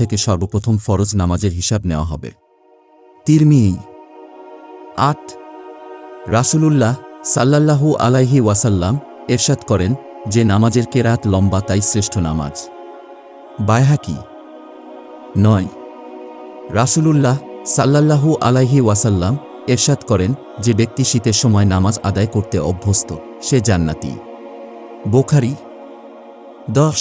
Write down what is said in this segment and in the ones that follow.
থেকে সর্বপ্রথম ফরজ নামাজের হিসাব নেওয়া হবে। তিরমি আট, রাসূলুল্লাহ সাল্লাল্লাহু আলাইহি ওয়াসাল্লাম এরশাদ করেন যে নামাজের কেরাত লম্বা তাই শ্রেষ্ঠ নামাজ। বায়হাকি নয়, রাসূলুল্লাহ সাল্লাল্লাহু আলাইহি ওয়াসাল্লাম এরশাদ করেন যে ব্যক্তি শীতের সময় নামাজ আদায় করতে অভ্যস্ত, সে জান্নাতি। বোখারি দশ,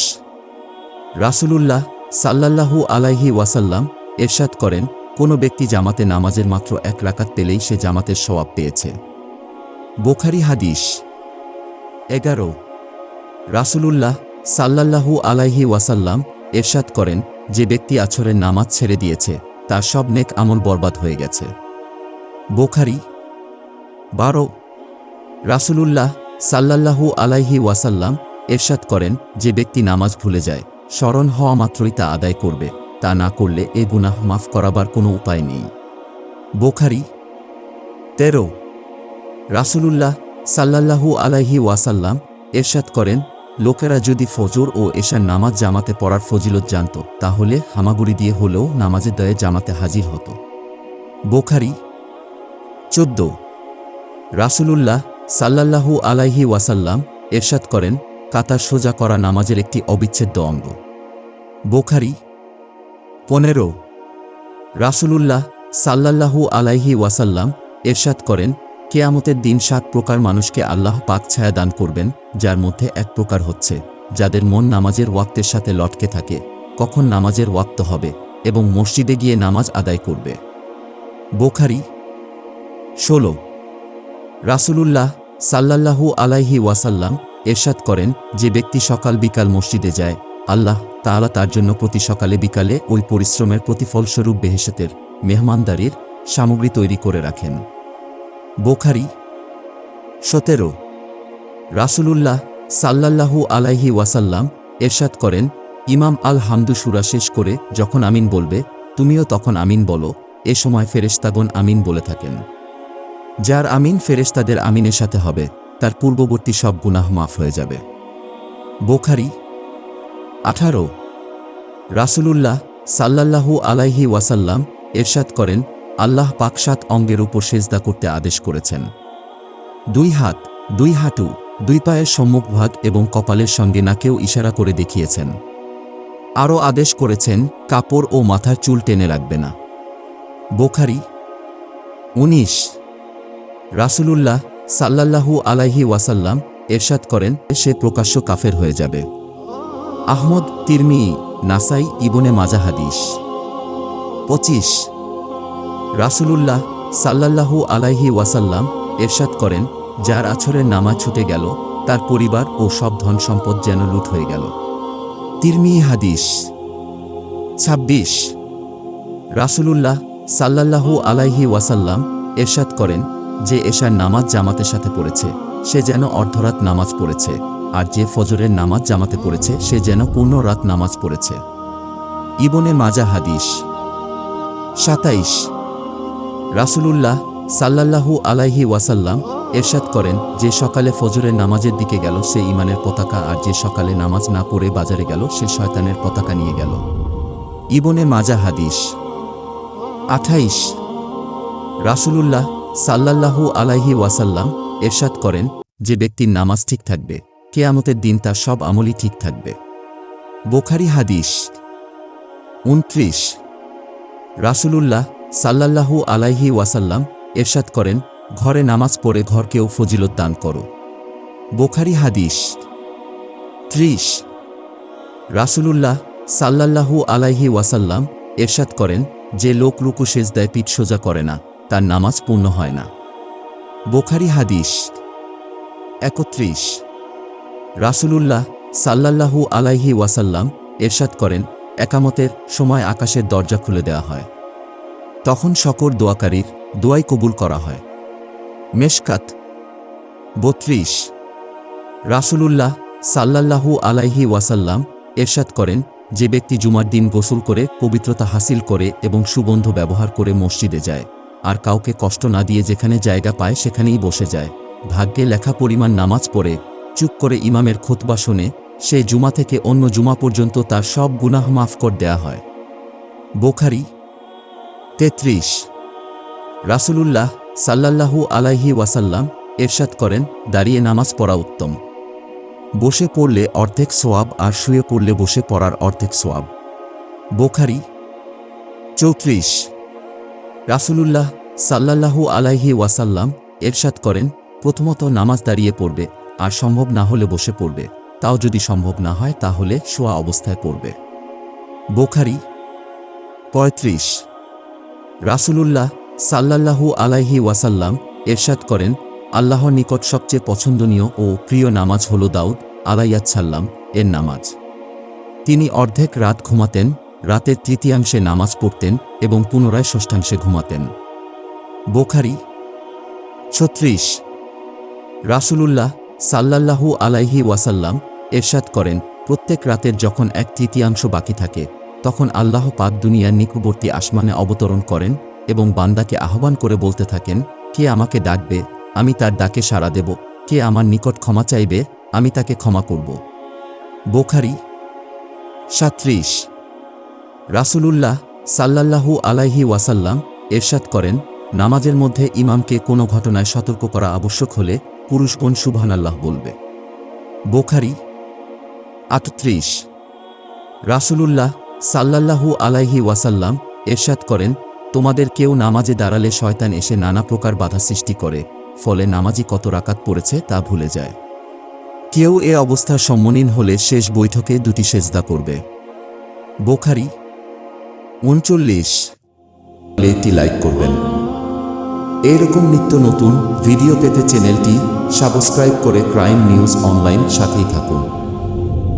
রাসূলুল্লাহ সাল্লাল্লাহু আলাইহি ওয়াসাল্লাম এরশাদ করেন, কোনো ব্যক্তি জামাতে নামাজের মাত্র এক রাকাত পেলেই সে জামাতের সওয়াব পেয়েছে। বোখারি হাদিস এগারো। রাসূলুল্লাহ সাল্লাল্লাহু আলাইহি ওয়াসাল্লাম এরশাদ করেন, যে ব্যক্তি আছরের নামাজ ছেড়ে দিয়েছে, তার সব নেক আমল বরবাদ হয়ে গেছে। বোখারি বারো। রাসূলুল্লাহ সাল্লাল্লাহু আলাইহি ওয়াসাল্লাম এরশাদ করেন, যে ব্যক্তি নামাজ ভুলে যায় স্মরণ হওয়া মাত্রই তা আদায় করবে, তা না করলে এ গুনাহ মাফ করাবার কোনো উপায় নেই। বোখারি তেরো। রাসূলুল্লাহ সাল্লাল্লাহু আলাইহি ওয়াসাল্লাম এরশাদ করেন, লোকেরা যদি ফজর ও এশার নামাজ জামাতে পড়ার ফজিলত জানত, তাহলে হামাগুড়ি দিয়ে হলেও নামাজের দয়ে জামাতে হাজির হতো। বোখারি চোদ্দ। রাসূলুল্লাহ সাল্লাল্লাহু আলাইহি ওয়াসাল্লাম এরশাদ করেন কাতার সোজা করা নামাজের একটি অবিচ্ছেদ্য অঙ্গ। বোখারি পনেরো। রাসূলুল্লাহ সাল্লাল্লাহু আলাইহি ওয়াসাল্লাম এরশাদ করেন, কেয়ামতের দিন সাত প্রকার মানুষকে আল্লাহ পাক ছায়া দান করবেন, যার মধ্যে এক প্রকার হচ্ছে, যাদের মন নামাজের ওয়াক্তের সাথে লটকে থাকে, কখন নামাজের ওয়াক্ত হবে এবং মসজিদে গিয়ে নামাজ আদায় করবে। বোখারি ষোলো। রাসূলুল্লাহ সাল্লাল্লাহু আলাইহি ওয়াসাল্লাম এরশাদ করেন যে ব্যক্তি সকাল বিকাল মসজিদে যায়, আল্লাহ তাআলা তার জন্য প্রতি সকালে বিকালে ওই পরিশ্রমের প্রতিফলস্বরূপ বেহেশতের মেহমানদারির সামগ্রী তৈরি করে রাখেন। বোখারি সতেরো। রাসূলুল্লাহ সাল্লাল্লাহু আলাইহি ওয়াসাল্লাম এরশাদ করেন, ইমাম আল হামদু সুরা শেষ করে যখন আমিন বলবে, তুমিও তখন আমিন বলো, এ সময় ফেরেশতাগণ আমিন বলে থাকেন। যার আমিন ফেরেশতাদের আমিনের সাথে হবে তার পূর্ববর্তী সব গুনাহ মাফ হয়ে যাবে। বোখারি আঠারো। রাসূলুল্লাহ সাল্লাল্লাহু আলাইহি ওয়াসাল্লাম এরশাদ করেন, আল্লাহ পাক সাত অঙ্গের উপর সেজদা করতে আদেশ করেছেন। দুই হাত, দুই হাঁটু, দুই পায়ের সম্মুখভাগ এবং কপালের সঙ্গে নাকেও ইশারা করে দেখিয়েছেন। আরও আদেশ করেছেন, কাপড় ও মাথার চুল টেনে রাখবে না। বোখারি উনিশ। রাসূলুল্লাহ সাল্লাল্লাহু আলাইহি ওয়াসাল্লাম এরশাদ করেন, সে প্রকাশ্য কাফের হয়ে যাবে। আহমদ তিরমি নাসাই ইবনে মাজা হাদিস পঁচিশ, রাসূলুল্লাহ সাল্লাল্লাহু আলাইহি ওয়াসাল্লাম এরশাদ করেন, যার আছরের নামা ছুটে গেল, তার পরিবার ও সব ধন সম্পদ যেন লুট হয়ে গেল। তিরমি হাদিস। ছাব্বিশ, রাসূলুল্লাহ সাল্লাল্লাহু আলাইহি ওয়াসাল্লাম এরশাদ করেন যে এশার নামাজ জামাতের সাথে পড়েছে, সে যেন অর্ধরাত নামাজ পড়েছে, আর যে ফজরের নামাজ জামাতে পড়েছে, সে যেন পূর্ণ রাত নামাজ পড়েছে। ইবনে মাজা হাদিস সাতাইশ। রাসূলুল্লাহ সাল্লাল্লাহু আলাইহি ওয়াসাল্লাম এরশাদ করেন, যে সকালে ফজরের নামাজের দিকে গেল, সে ইমানের পতাকা, আর যে সকালে নামাজ না পড়ে বাজারে গেল, সে শয়তানের পতাকা নিয়ে গেল। ইবনে মাজা হাদিস আঠাইশ। রাসূলুল্লাহ সাল্লাল্লাহু আলাইহি ওয়াসাল্লাম এরশাদ করেন যে ব্যক্তির নামাজ ঠিক থাকবে, কেয়ামতের দিন তার সব আমলই ঠিক থাকবে। বোখারি হাদিস উনত্রিশ। রাসূলুল্লাহ সাল্লাল্লাহু আলাইহি ওয়াসাল্লাম এরশাদ করেন, ঘরে নামাজ পড়ে ঘরকেও ফজিলত দান করো। বোখারি হাদিস ত্রিশ। রাসূলুল্লাহ সাল্লাল্লাহু আলাইহি ওয়াসাল্লাম এরশাদ করেন, যে লোক রুকু সেজদায় পিঠ সোজা করে না তার নামাজ পূর্ণ হয় না। বোখারি হাদিস একত্রিশ। রাসূলুল্লাহ সাল্লাল্লাহু আলাইহি ওয়াসাল্লাম এরশাদ করেন, একামতের সময় আকাশের দরজা খুলে দেওয়া হয়। তখন সকর দোয়াকারীর দোয়াই কবুল করা হয়। মেশকাত বত্রিশ। রাসূলুল্লাহ সাল্লাল্লাহু আলাইহি ওয়াসাল্লাম এরশাদ করেন, যে ব্যক্তি জুমার দিন গোসল করে পবিত্রতা হাসিল করে এবং সুগন্ধ ব্যবহার করে মসজিদে যায়। আর কাউকে কষ্ট না দিয়ে যেখানে জায়গা পায় সেখানেই বসে যায়। ভাগ্যে লেখা পরিমাণ নামাজ পড়ে, চুপ করে ইমামের খোতবা শোনে, সে জুমা থেকে অন্য জুমা পর্যন্ত তার সব গুনাহ মাফ কর দেয়া হয়। বোখারি তেত্রিশ। রাসূলুল্লাহ সাল্লাল্লাহু আলাইহি ওয়াসাল্লাম এরশাদ করেন, দাঁড়িয়ে নামাজ পড়া উত্তম। বসে পড়লে অর্ধেক সোয়াব আর শুয়ে পড়লে বসে পড়ার অর্ধেক সোয়াব। বোখারি চৌত্রিশ। রাসূলুল্লাহ সাল্লাল্লাহু আলাইহি ওয়াসাল্লাম এরশাদ করেন, প্রথমত নামাজ দাঁড়িয়ে পড়বে, আর সম্ভব না হলে বসে পড়বে। তাও যদি সম্ভব না হয়, তাহলে শোয়া অবস্থায় পড়বে। বোখারি পঁয়ত্রিশ। রাসূলুল্লাহ সাল্লাল্লাহু আলাইহি ওয়াসাল্লাম এরশাদ করেন, আল্লাহর নিকট সবচেয়ে পছন্দনীয় ও প্রিয় নামাজ হল দাউদ আলাইয়াচ্ছাল্লাম এর নামাজ। তিনি অর্ধেক রাত ঘুমাতেন রাতের তৃতীয়াংশে নামাজ পড়তেন এবং পুনরায় ষষ্ঠাংশে ঘুমাতেন। বোখারি ছত্রিশ। রাসূলুল্লাহ সাল্লাল্লাহু আলাইহি ওয়াসাল্লাম এরশাদ করেন, প্রত্যেক রাতের যখন এক তৃতীয়াংশ বাকি থাকে, তখন আল্লাহ পাক দুনিয়ার নিকটবর্তী আসমানে অবতরণ করেন এবং বান্দাকে আহ্বান করে বলতে থাকেন, কে আমাকে ডাকবে, আমি তার ডাকে সাড়া দেব, কে আমার নিকট ক্ষমা চাইবে, আমি তাকে ক্ষমা করব। বোখারি সাত্রিশ। রাসূলুল্লাহ সাল্লাল্লাহু আলাইহি ওয়াসাল্লাম এরশাদ করেন, নামাজের মধ্যে ইমামকে কোনো ঘটনায় সতর্ক করা আবশ্যক হলে পুরুষগণ সুবহানাল্লাহ বলবে? বোখারি আটত্রিশ। রাসূলুল্লাহ সাল্লাল্লাহু আলাইহি ওয়াসাল্লাম এরশাদ করেন, তোমাদের কেউ নামাজে দাঁড়ালে শয়তান এসে নানা প্রকার বাধা সৃষ্টি করে, ফলে নামাজি কত রাকাত পড়েছে তা ভুলে যায়। কেউ এ অবস্থার সম্মুখীন হলে শেষ বৈঠকে দুটি সেজদা করবে। বোখারি উনচল্লিশ। একটি লাইক করবেন। এরকম নিত্য নতুন ভিডিও পেতে চ্যানেলটি সাবস্ক্রাইব করে ক্রাইম নিউজ অনলাইন সাথেই থাকুন।